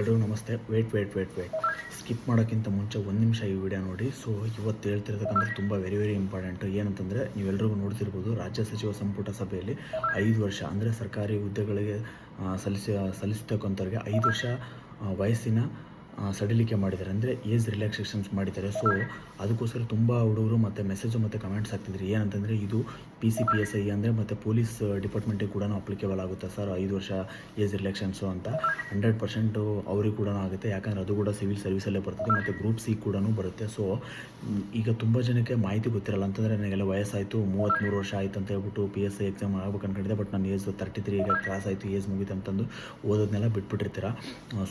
ಎಲ್ರಿಗೂ ನಮಸ್ತೆ. Wait wait wait wait skip ಮಾಡೋಕ್ಕಿಂತ ಮುಂಚೆ ಒಂದು ನಿಮಿಷ ಈ ವಿಡಿಯೋ ನೋಡಿ. ಸೊ ಇವತ್ತು ಹೇಳ್ತಿರ್ತಕ್ಕಂಥ ತುಂಬ ವೆರಿ ವೆರಿ ಇಂಪಾರ್ಟೆಂಟ್ ಏನಂತಂದರೆ ನೀವೆಲ್ಲರಿಗೂ ನೋಡ್ತಿರ್ಬೋದು, ರಾಜ್ಯ ಸಚಿವ ಸಂಪುಟ ಸಭೆಯಲ್ಲಿ ಐದು ವರ್ಷ, ಅಂದರೆ ಸರ್ಕಾರಿ ಹುದ್ದೆಗಳಿಗೆ ಸಲ್ಲಿಸ ಸಲ್ಲಿಸಿ ಸಲ್ಲಿಸ್ತಕ್ಕಂಥವ್ರಿಗೆ ಐದು ವರ್ಷ ವಯಸ್ಸಿನ ಸಡಿಲಿಕೆ ಮಾಡಿದ್ದಾರೆ. ಅಂದರೆ ಏಜ್ ರಿಲ್ಯಾಕ್ಸೇಷನ್ಸ್ ಮಾಡಿದ್ದಾರೆ. ಸೊ ಅದಕ್ಕೋಸ್ಕರ ತುಂಬ ಹುಡುಗರು ಮತ್ತು ಮೆಸೇಜು ಮತ್ತು ಕಮೆಂಟ್ಸ್ ಹಾಕ್ತಿದ್ರು. ಏನಂತಂದರೆ ಇದು P C P S I ಅಂದರೆ ಮತ್ತು ಪೊಲೀಸ್ ಡಿಪಾರ್ಟ್ಮೆಂಟಿಗೆ ಕೂಡ ಅಪ್ಲಿಕೇಬಲ್ ಆಗುತ್ತೆ ಸರ್ ಐದು ವರ್ಷ ಏಜ್ ರಿಲ್ಯಾಕ್ಷನ್ಸು ಅಂತ. ಹಂಡ್ರೆಡ್ ಪರ್ಸೆಂಟು ಅವ್ರಿಗೆ ಕೂಡ ಆಗುತ್ತೆ. ಯಾಕಂದರೆ ಅದು ಕೂಡ ಸಿವಿಲ್ ಸರ್ವಿಸಲ್ಲೇ ಬರ್ತದೆ. ಮತ್ತು ಗ್ರೂಪ್ ಸಿ ಕೂಡ ಬರುತ್ತೆ. ಸೊ ಈಗ ತುಂಬ ಜನಕ್ಕೆ ಮಾಹಿತಿ ಗೊತ್ತಿರಲ್ಲ. ಅಂತಂದರೆ ನನಗೆಲ್ಲ ವಯಸ್ಸಾಯಿತು. ಮೂವತ್ತ್ಮೂರು ವರ್ಷ ಆಯಿತು ಅಂತ ಹೇಳ್ಬಿಟ್ಟು ಪಿ ಎಸ್ ಐ ಎಕ್ಸಾಮ್ ಆಗ್ಬೇಕು ಅನ್ಕೊಂಡಿದ್ದೆ. ಬಟ್ ನಾನು ಏಜ್ ತರ್ಟಿ ತ್ರೀ ಈಗ ಕ್ಲಾಸ್ ಆಯಿತು. ಏಜ್ ಮುಗಿತು ಅಂತಂದು ಓದೋದನ್ನೆಲ್ಲ ಬಿಟ್ಬಿಟ್ಟಿರ್ತೀರ?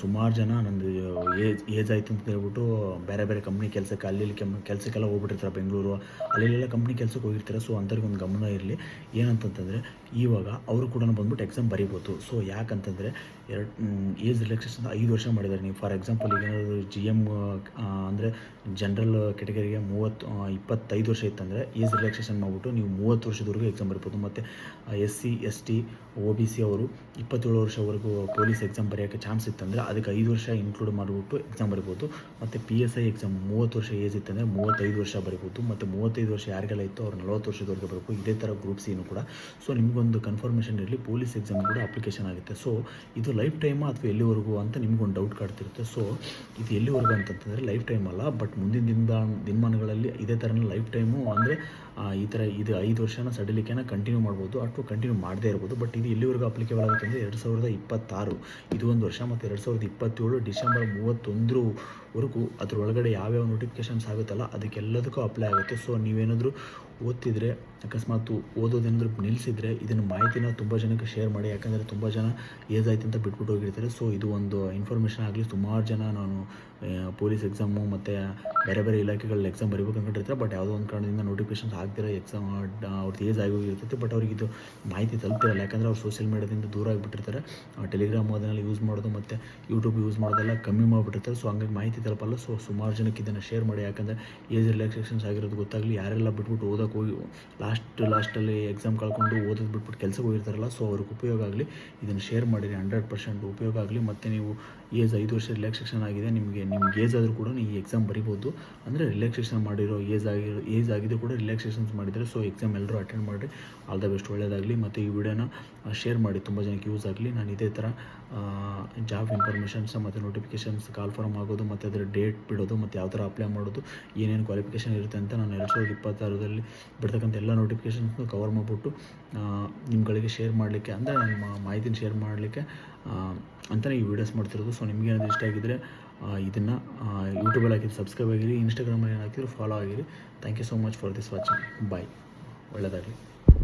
ಸುಮಾರು ಜನ ನಂದು ಏಜ್ ಏಜ್ ಆಯಿತು ಅಂತ ಹೇಳ್ಬಿಟ್ಟು ಬೇರೆ ಬೇರೆ ಕಂಪ್ನಿ ಕೆಲಸಕ್ಕೆ, ಅಲ್ಲಿ ಕೆಮ್ ಕೆಲಸಕ್ಕೆಲ್ಲ ಹೋಗ್ಬಿಟ್ಟಿರ್ತಾರೆ ಬೆಂಗಳೂರು. ಅಲ್ಲೆಲ್ಲ ಕಂಪ್ನಿ ಕೆಲಸಕ್ಕೆ ಹೋಗಿರ್ತಾರೆ ಸೊ ಅಂಥವ್ರಿಗೆ ಒಂದು ಗಮನ ಇರಲಿ. ಏನಂತಂತಂದರೆ, ಇವಾಗ ಅವರು ಕೂಡ ಬಂದ್ಬಿಟ್ಟು ಎಕ್ಸಾಮ್ ಬರಿಬೋದು. ಸೊ ಯಾಕಂತಂದರೆ, ಎರಡು ಏಜ್ ರಿಲ್ಯಾಕ್ಸೇಷನ್ ಐದು ವರ್ಷ ಮಾಡಿದ್ದಾರೆ ನೀವು. ಫಾರ್ ಎಕ್ಸಾಂಪಲ್ ಏನಾದರೂ ಜಿ ಎಂ ಅಂದರೆ ಜನರಲ್ ಕೆಟಗರಿಗೆ ಮೂವತ್ತು ಇಪ್ಪತ್ತೈದು ವರ್ಷ ಇತ್ತಂದರೆ ಏಜ್ ರಿಲ್ಯಾಕ್ಸೇಷನ್ ಮಾಡಿಬಿಟ್ಟು ನೀವು ಮೂವತ್ತು ವರ್ಷದವರೆಗೂ ಎಕ್ಸಾಮ್ ಬರಿಬೋದು. ಮತ್ತು S C S T O B C ಅವರು ಇಪ್ಪತ್ತೇಳು ವರ್ಷವರೆಗೂ ಪೊಲೀಸ್ ಎಕ್ಸಾಮ್ ಬರೆಯೋಕ್ಕೆ ಚಾನ್ಸ್ ಇತ್ತಂದರೆ, ಅದಕ್ಕೆ ಐದು ವರ್ಷ ಇನ್ಕ್ಲೂಡ್ ಮಾಡಿಬಿಟ್ಟು ಎಕ್ಸಾಮ್ ಬರಿಬೋದು, ಮತ್ತು ಪಿ ಎಸ್ ಐ ಎಕ್ಸಾಮ್ ಮೂವತ್ತು ವರ್ಷ ಏಜ್ ಇತ್ತಂದರೆ ಮೂವತ್ತೈದು ವರ್ಷ ಬರಿಬೋದು, ಮತ್ತು ಮೂವತ್ತೈದು ವರ್ಷ ಯಾರಿಗೆಲ್ಲ ಇತ್ತು ಅವ್ರು ನಲವತ್ತು ವರ್ಷದವರೆಗೆ ಬರಬೇಕು, ಇದೇ ಥರ ಗ್ರೂಪ್ ಸಿನೂ ಕೂಡ. ಸೊ ನಿಮಗೊಂದು ಕನ್ಫರ್ಮೇಷನ್ ಇರಲಿ ಪೊಲೀಸ್ ಎಕ್ಸಾಮ್ ಕೂಡ ಅಪ್ಲಿಕೇಶನ್ ಆಗುತ್ತೆ. ಸೊ ಇದು ಲೈಫ್ ಟೈಮಾ ಅಥವಾ ಎಲ್ಲಿವರೆಗೂ ಅಂತ ನಿಮಗೊಂದು ಡೌಟ್ ಕಾಡ್ತಿರುತ್ತೆ. ಸೊ ಇದು ಎಲ್ಲಿವರೆಗೂ ಅಂತಂತಂದರೆ ಲೈಫ್ ಟೈಮ್ ಅಲ್ಲ ಬಟ್ ಮುಂದಿನ ದಿನದ ದಿನಮಾನಗಳಲ್ಲಿ ಇದೇ ಥರನೇ ಲೈಫ್ ಟೈಮು ಅಂದರೆ ಈ ಥರ ಇದು ಐದು ವರ್ಷನ ಸಡಿಲಿಕೆನ ಕಂಟಿನ್ಯೂ ಮಾಡ್ಬೋದು ಅಥವಾ ಕಂಟಿನ್ಯೂ ಮಾಡದೇ ಇರ್ಬೋದು. ಬಟ್ ಇದು ಎಲ್ಲಿವರೆಗೂ ಅಪ್ಲಿಕೇಬಲ್ ಆಗುತ್ತೆ ಅಂದರೆ ಎರಡು ಸಾವಿರದ ಇಪ್ಪತ್ತಾರು. ಇದು ಒಂದು ವರ್ಷ, ಮತ್ತು ಎರಡು ಸಾವಿರದ ಇಪ್ಪತ್ತೇಳು ಡಿಸೆಂಬರ್ ಮೂವತ್ತೊಂದರವರೆಗೂ ಅದ್ರೊಳಗಡೆ ಯಾವ್ಯಾವ ನೋಟಿಫಿಕೇಷನ್ಸ್ ಆಗುತ್ತಲ್ಲ ಅದಕ್ಕೆಲ್ಲದಕ್ಕೂ ಅಪ್ಲೈ ಆಗುತ್ತೆ. ಸೊ ನೀವೇನಾದರೂ ಓದ್ತಿದ್ರೆ, ಅಕಸ್ಮಾತ್ ಓದೋದೇನಾದರೂ ನಿಲ್ಲಿಸಿದ್ರೆ ಇದನ್ನು ಮಾಹಿತಿನ ತುಂಬ ಜನಕ್ಕೆ ಶೇರ್ ಮಾಡಿ, ಯಾಕಂದರೆ ತುಂಬ ಜನ ಏಜ್ ಆಯ್ತು ಅಂತ ಬಿಟ್ಬಿಟ್ಟು ಹೋಗಿರ್ತಾರೆ. ಸೊ ಇದು ಒಂದು ಇನ್ಫಾರ್ಮೇಷನ್ ಆಗಲಿ, ಸುಮಾರು ಜನ ನಾನು ಪೊಲೀಸ್ ಎಕ್ಸಾಮು ಮತ್ತು ಬೇರೆ ಬೇರೆ ಇಲಾಖೆಗಳಲ್ಲಿ ಎಕ್ಸಾಮ್ ಬರಿಬೇಕು ಅಂದ್ಕೊಂಡಿರ್ತಾರೆ ಬಟ್ ಯಾವುದೋ ಒಂದು ಕಾರಣದಿಂದ ನೋಟಿಫಿಕೇಶನ್ ಆಗ್ತಿರೋ ಎಕ್ಸಾಮ್ ಅವ್ರದ್ದು ಏಜ್ ಆಗೋಗಿರ್ತೈತೆ ಬಟ್ ಅವ್ರಿಗೆ ಇದು ಮಾಹಿತಿ ತಲುಪ್ತಿರಲ್ಲ ಯಾಕಂದರೆ ಅವ್ರು ಸೋಷಿಯಲ್ ಮೀಡಿಯಾದಿಂದ ದೂರ ಆಗಿಬಿಟ್ಟಿರ್ತಾರೆ. ಟೆಲಿಗ್ರಾಮ್ ಅದನ್ನೆಲ್ಲ ಯೂಸ್ ಮಾಡೋದು ಮತ್ತು ಯೂಟ್ಯೂಬ್ ಯೂಸ್ ಮಾಡೋದೆಲ್ಲ ಕಮ್ಮಿ ಮಾಡಿಬಿಟ್ಟಿರ್ತಾರೆ. ಸೊ ಹಂಗಾಗಿ ಮಾಹಿತಿ ತಲುಪಲ್ಲ. ಸೊ ಸುಮಾರು ಜನಕ್ಕೆ ಇದನ್ನು ಶೇರ್ ಮಾಡಿ. ಯಾಕಂದರೆ ಏಜ್ ರಿಲ್ಯಾಕ್ಸೇಷನ್ಸ್ ಆಗಿರೋದು ಗೊತ್ತಾಗಲಿ, ಯಾರೆಲ್ಲ ಬಿಟ್ಬಿಟ್ಟು ಓದೋಕೆ ಹೋಗಿ ಲಾಸ್ಟ್ ಲಾಸ್ಟಲ್ಲಿ ಎಕ್ಸಾಮ್ ಕಳ್ಕೊಂಡು ಓದೋದು ಬಿಟ್ಬಿಟ್ಟು ಕೆಲಸಕ್ಕೆ ಹೋಗಿರ್ತಾರಲ್ಲ, ಸೊ ಅವ್ರಿಗೆ ಉಪಯೋಗ ಆಗಲಿ, ಇದನ್ನು ಶೇರ್ ಮಾಡಿರಿ ಹಂಡ್ರೆಡ್ ಪರ್ಸೆಂಟ್ ಉಪಯೋಗ ಆಗಲಿ, ಮತ್ತು ನೀವು ಏಜ್ ಐದು ವರ್ಷ ರಿಲ್ಯಾಕ್ಸೇಷನ್ ಆಗಿದೆ, ನಿಮಗೆ, ನಿಮ್ಗೆ ಏಜ್ ಆದರೂ ಕೂಡ ನೀವು ಈ ಎಕ್ಸಾಮ್ ಬರಿಬೋದು. ಅಂದರೆ ರಿಲ್ಯಾಕ್ಸೇಷನ್ ಮಾಡಿರೋ ಏಜ್ ಆಗಿರೋ ಏಜ್ ಆಗಿದೆ ಕೂಡ ರಿಲ್ಯಾಕ್ಸೇಷನ್ಸ್ ಮಾಡಿದರೆ, ಸೊ ಎಕ್ಸಾಮ್ ಎಲ್ಲರೂ ಅಟೆಂಡ್ ಮಾಡಿರಿ, ಆಲ್ ದ ಬೆಸ್ಟ್ ಒಳ್ಳೆಯದಾಗಲಿ ಮತ್ತು ಈ ವಿಡಿಯೋನ ಶೇರ್ ಮಾಡಿ, ತುಂಬ ಜನಕ್ಕೆ ಯೂಸ್ ಆಗಲಿ. ನಾನು ಇದೇ ಥರ ಜಾಬ್ ಇನ್ಫಾರ್ಮೇಷನ್ಸ್ ಮತ್ತು ನೋಟಿಫಿಕೇಷನ್ಸ್ ಕಾಲ್ ಫಾರ್ಮ್ ಆಗೋದು, ಮತ್ತು ಅದರ ಡೇಟ್ ಬಿಡೋದು, ಮತ್ತು ಯಾವ ಥರ ಅಪ್ಲೈ ಮಾಡೋದು, ಏನೇನು ಕ್ವಾಲಿಫಿಕೇಷನ್ ಇರುತ್ತೆ ಅಂತ ನಾನು ಎರಡು ಸಾವಿರದ ಇಪ್ಪತ್ತಾರರಲ್ಲಿ ಬಿಡ್ತಕ್ಕಂಥ ಎಲ್ಲ ನೋಟಿಫಿಕೇಷನ್ಸ್ನು ಕವರ್ ಮಾಡಿಬಿಟ್ಟು ನಿಮ್ಗಳಿಗೆ ಶೇರ್ ಮಾಡಲಿಕ್ಕೆ ಅಂದರೆ ನಿಮ್ಮ ಮಾಹಿತಿನ ಶೇರ್ ಮಾಡಲಿಕ್ಕೆ ಅಂತಲೇ ಈ ವಿಡಿಯೋಸ್ ಮಾಡ್ತಿರೋದು. ಸೊ ನಿಮಗೆ ಏನಾದರೂ ಇಷ್ಟ ಆಗಿದ್ದರೆ ಇದನ್ನು ಯೂಟ್ಯೂಬಲ್ಲಿ ಹಾಕಿದ್ರೆ ಸಬ್ಸ್ಕ್ರೈಬ್ ಆಗಿರಿ ಇನ್ಸ್ಟಾಗ್ರಾಮಲ್ಲಿ ಏನು ಹಾಕಿದ್ರು ಫಾಲೋ ಆಗಿರಿ. Thank you so much for this watching bye ಒಳ್ಳೆಯದಾಗಲಿ